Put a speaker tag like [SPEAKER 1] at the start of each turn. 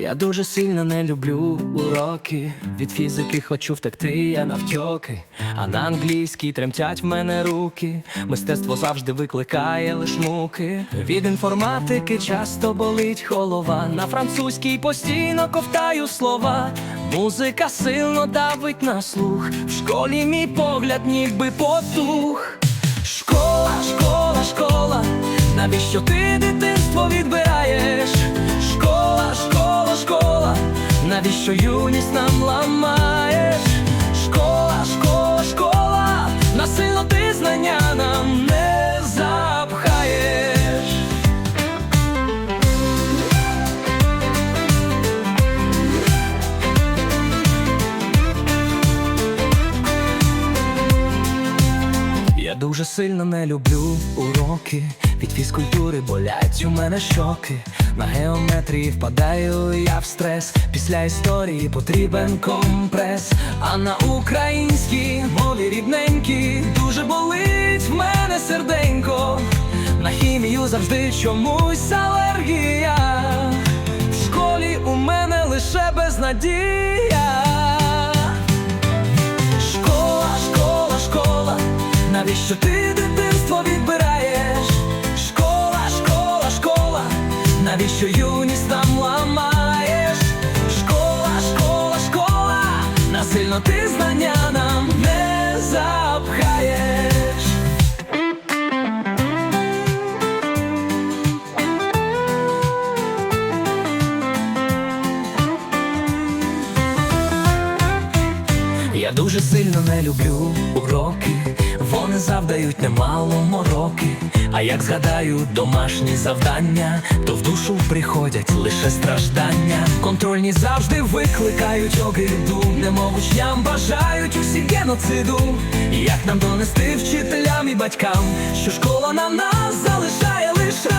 [SPEAKER 1] Я дуже сильно не люблю уроки. Від фізики хочу втекти, я навтьоки, а на англійській тремтять в мене руки. Мистецтво завжди викликає лиш муки. Від інформатики часто болить голова. На французькій постійно ковтаю слова. Музика сильно давить на слух. В школі мій погляд ніби потух. Школа, школа, школа, навіщо ти дитинство відбираєш? Навіщо юність нам ламаєш? Школа, школа, школа, насильно ти знання нам не запхаєш. Я дуже сильно не люблю уроки. Від фізкультури болять у мене щоки. На геометрії впадаю я в стрес. Після історії потрібен компрес. А на українській мові рідненькій дуже болить в мене серденько. На хімію завжди чомусь алергія. В школі у мене лише безнадія. Навіщо юність там ламаєш? Школа, школа, школа, насильно ти знання Я дуже сильно не люблю уроки, вони завдають немало мороки. А як згадаю домашні завдання, то в душу приходять лише страждання. Контрольні завжди викликають огиду, немов учням бажають усі геноциду. Як нам донести вчителям і батькам, що школа на нас залишає лише